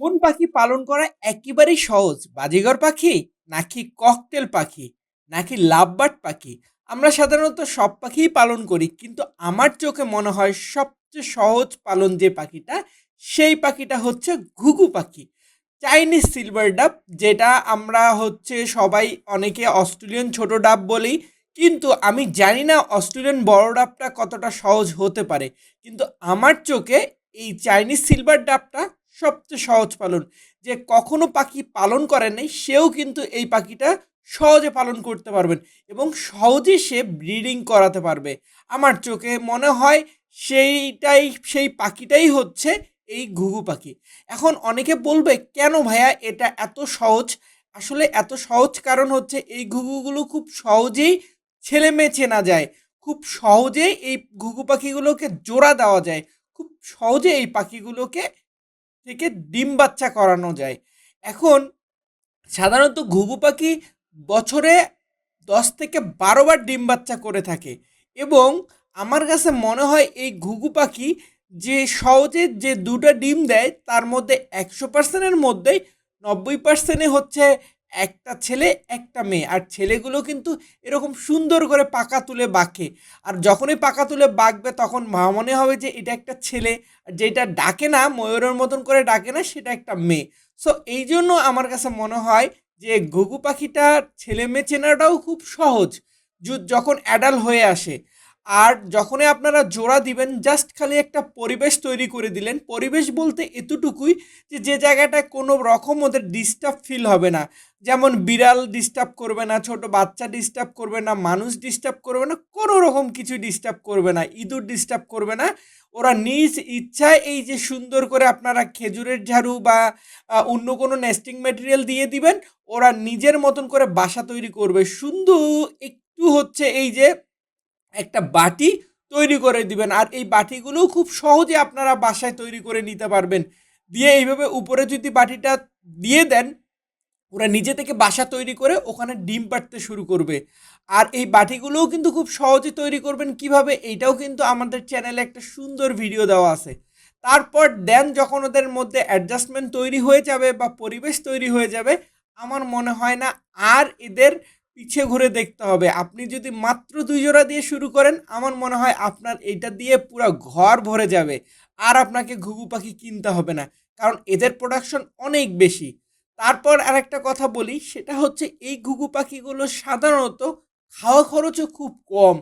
কোন পাখি পালন করা একেবারেই সহজ? বাজিগর পাখি নাকি ককটেল পাখি নাকি লাভবার্ড পাখি? আমরা সাধারণত সব পাখিই পালন করি, কিন্তু আমার চোখে মনে হয় সবচেয়ে সহজ পালন যে পাখিটা, সেই পাখিটা হচ্ছে ঘুঘু পাখি। চাইনিজ সিলভার ডাব যেটা আমরা হচ্ছে সবাই অনেকে অস্ট্রেলিয়ান ছোট ডাব বলি, কিন্তু আমি জানি না অস্ট্রেলিয়ান বড় ডাবটা কতটা সহজ হতে পারে। কিন্তু আমার চোখে এই চাইনিজ সিলভার ডাবটা সবচেয়ে সহজ পালন। যে কখনো পাখি পালন করে নাই, সেও কিন্তু এই পাখিটা সহজে পালন করতে পারবেন এবং সহজে সে ব্রিডিং করাতে পারবে। আমার চোখে মনে হয় সেইটাই, সেই পাখিটাই হচ্ছে এই ঘুঘু পাখি। এখন অনেকে বলবে, কেন ভাইয়া এটা এত সহজ? আসলে এত সহজ কারণ হচ্ছে এই ঘুঘুগুলো খুব সহজেই ছেলে মেয়ে চেনা যায়। খুব সহজেই এই ঘুঘু পাখিগুলোকে জোড়া দেওয়া যায়। খুব সহজে এই পাখিগুলোকে থেকে ডিম বাচ্চা করানো যায়। এখন সাধারণত ঘুঘু পাখি বছরে দশ থেকে বারো বার ডিম বাচ্চা করে থাকে এবং আমার কাছে মনে হয় এই ঘুঘু পাখি যে সহজে যে দুটা ডিম দেয়, তার মধ্যে একশো পার্সেন্টের মধ্যেই নব্বই পার্সেন্টে হচ্ছে একটা ছেলে, একটা মেয়ে। আর ছেলেগুলো কিন্তু এরকম সুন্দর করে পাকা তুলে বাঁকে। আর যখনই পাকা তুলে বাঁকবে, তখন মা মনে হবে যে এটা একটা ছেলে। আর যেটা ডাকে না, ময়ূরের মতন করে ডাকে না, সেটা একটা মেয়ে। সো এই জন্য আমার কাছে মনে হয় যে ঘুঘু পাখিটার ছেলে মেয়ে চেনাটাও খুব সহজ। যখন অ্যাডাল হয়ে আসে আর যখনই আপনারা জোড়া দিবেন জাস্ট খালি একটা পরিবেশ তৈরি করে দিলেন। পরিবেশ বলতে এতটুকুই যে যে জায়গাটায় কোনো রকম ওদের ডিস্টার্ব ফিল হবে না। যেমন বিড়াল ডিস্টার্ব করবে না, ছোট বাচ্চা ডিস্টার্ব করবে না, মানুষ ডিস্টার্ব করবে না, কোনো রকম কিছু ডিস্টার্ব করবে না, ইঁদুর ডিস্টার্ব করবে না। ওরা নিজ ইচ্ছায় এই যে সুন্দর করে আপনারা খেজুরের ঝাড়ু বা অন্য কোনো নেস্টিং ম্যাটেরিয়াল দিয়ে দিবেন, ওরা নিজের মতন করে বাসা তৈরি করবে। সুন্দর একটু হচ্ছে এই যে একটা বাটি তৈরি করে দিবেন। আর এই বাটিগুলোও খুব সহজে আপনারা বাসায় তৈরি করে নিতে পারবেন। দিয়ে এইভাবে উপরে যদি বাটিটা দিয়ে দেন, ওরা নিজে থেকে বাসা তৈরি করে ওখানে ডিম পাড়তে শুরু করবে। আর এই বাটিগুলোও কিন্তু খুব সহজে তৈরি করবেন। কীভাবে? এইটাও কিন্তু আমাদের চ্যানেলে একটা সুন্দর ভিডিও দেওয়া আছে। তারপর দেন যখন ওদের মধ্যে অ্যাডজাস্টমেন্ট তৈরি হয়ে যাবে বা পরিবেশ তৈরি হয়ে যাবে, আমার মনে হয় না আর এদের পিছে ঘুরে দেখতে হবে। আপনি যদি মাত্র দুই জোড়া দিয়ে শুরু করেন, আমার মনে হয় আপনার এইটা দিয়ে পুরো ঘর ভরে যাবে। আর আপনাকে ঘুঘু পাখি কিনতে হবে না, কারণ এদের প্রোডাকশন অনেক বেশি। তারপর আরেকটা কথা বলি, সেটা হচ্ছে এই ঘুঘু পাখিগুলো সাধারণত খাওয়া খরচও খুব কম।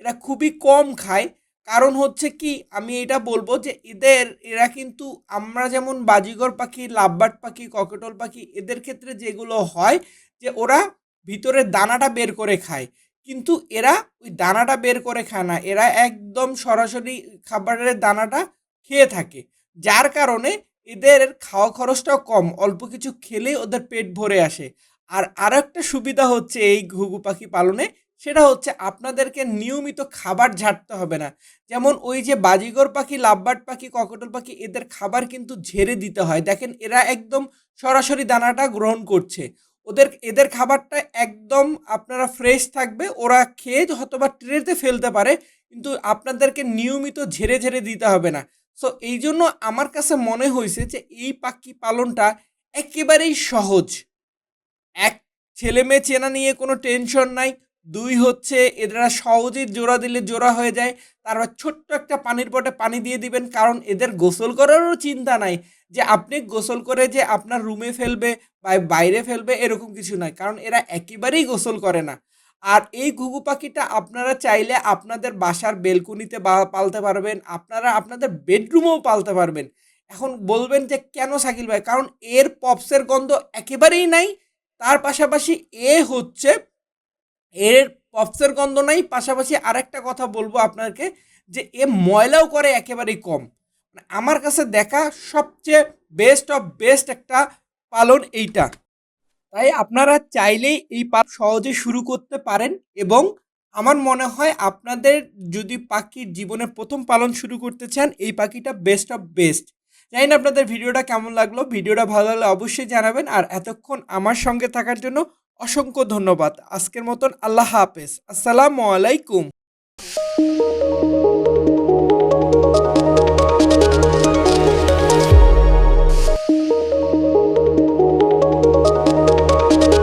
এরা খুবই কম খায়। কারণ হচ্ছে কি, আমি এটা বলব যে এদের, এরা কিন্তু আমরা যেমন বাজিগর পাখি লাভবাট পাখি, ককেটল পাখি, এদের ক্ষেত্রে যেগুলো হয় যে ওরা ভিতরে দানাটা বের করে খায়। কিন্তু এরা ওই দানাটা বের করে খায় না। এরা একদম সরাসরি খাবারের দানাটা খেয়ে থাকে। যার কারণে এদের খাওয়া খরচটাও কম। অল্প কিছু খেলেই ওদের পেট ভরে আসে। আর আরও একটা সুবিধা হচ্ছে এই ঘুঘু পাখি পালনে, সেটা হচ্ছে আপনাদেরকে নিয়মিত খাবার ঝাড়তে হবে না। যেমন ওই যে বাজিগর পাখি, লাভবার্ড পাখি, ককটল পাখি, এদের খাবার কিন্তু ঝেড়ে দিতে হয়। দেখেন এরা একদম সরাসরি দানাটা গ্রহণ করছে। ওদের, এদের খাবারটা একদম আপনারা ফ্রেশ থাকবে, ওরা খেয়ে হয়তোবা ট্রেতে ফেলতে পারে, কিন্তু আপনাদেরকে নিয়মিত ঝেড়ে ঝেড়ে দিতে হবে না। সো এই জন্য আমার কাছে মনে হয়েছে যে এই পাখি পালনটা একেবারেই সহজ। এক ছেলে মেয়ে চেনা নিয়ে কোনো টেনশন নাই দুই হচ্ছে এরা সহজেই জোড়া দিলে জোড়া হয়ে যায়। তারপর ছোট্ট একটা পানির পটে পানি দিয়ে দিবেন, কারণ এদের গোসল করারও চিন্তা নাই। যে আপনি গোসল করে যে আপনার রুমে ফেলবে বা বাইরে ফেলবে এরকম কিছু নয় কারণ এরা একেবারেই গোসল করে না। আর এই ঘুঘু পাখিটা আপনারা চাইলে আপনাদের বাসার বেলকুনিতে বা- পালতে পারবেন, আপনারা আপনাদের বেডরুমেও পালতে পারবেন। এখন বলবেন যে কেন সাকিল ভাই? কারণ এর পপসের গন্ধ একেবারেই নাই। তার পাশাপাশি এ হচ্ছে এর পপসের গন্ধ নাই, পাশাপাশি আরেকটা কথা বলব আপনাকে যে এ ময়লাও করে একেবারেই কম। মানে আমার কাছে দেখা সবচেয়ে বেস্ট অফ বেস্ট একটা পালন এইটা। তাই আপনারা চাইলেই এই পালন সহজে শুরু করতে পারেন এবং আমার মনে হয় আপনাদের যদি পাখির জীবনের প্রথম পালন শুরু করতে চান, এই পাখিটা বেস্ট অফ বেস্ট জানি না আপনাদের ভিডিওটা কেমন লাগল, ভিডিওটা ভালো লাগলে অবশ্যই জানাবেন। আর এতক্ষণ আমার সঙ্গে থাকার জন্য অসংখ্য ধন্যবাদ। আজকের মতন আল্লাহ হাফেজ। আসসালামু আলাইকুম।